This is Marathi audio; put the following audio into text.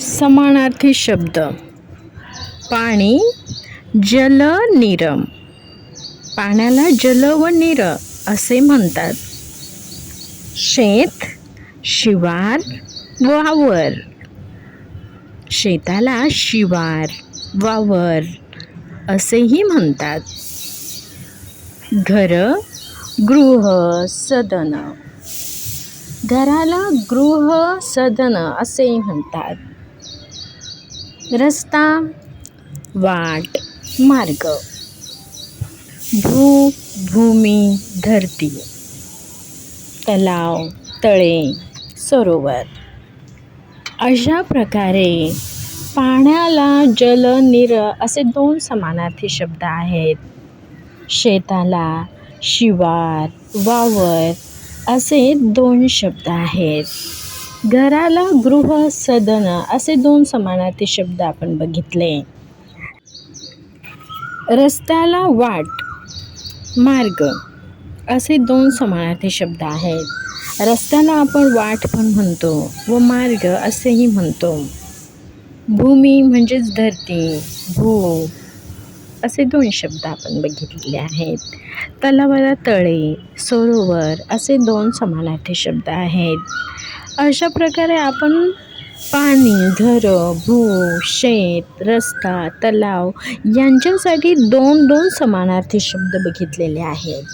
समानार्थी शब्द. पाणी जल नीरम. पाण्याला जल व नीर असे म्हणतात. शेत शिवार वावर शेताला शिवार वावर असेही म्हणतात. घर गृह सदन. घराला गृह सदन असेही म्हणतात. रस्ता वाट मार्ग. भू भूमी धरती. तलाव तळे सरोवर. अशा प्रकारे पाण्याला जल निर असे दोन समानार्थी शब्द आहेत. शेताला शिवार वावर असे दोन शब्द आहेत. घराला गृह सदन असे दोन समानार्थी शब्द आपण बघितले. रस्त्याला वाट मार्ग असे दोन समानार्थी शब्द आहेत. रस्त्याला आपण वाट पण म्हणतो व मार्ग असेही म्हणतो. भूमी म्हणजेच धरती भू असे दोन शब्द आपण बघितलेले आहेत. तलावाला तळे सरोवर असे दोन समानार्थी शब्द आहेत. अशा प्रकारे आपण पाणी घरं भू शेत रस्ता तलाव यांच्यासाठी दोन दोन समानार्थी शब्द बघितलेले आहेत.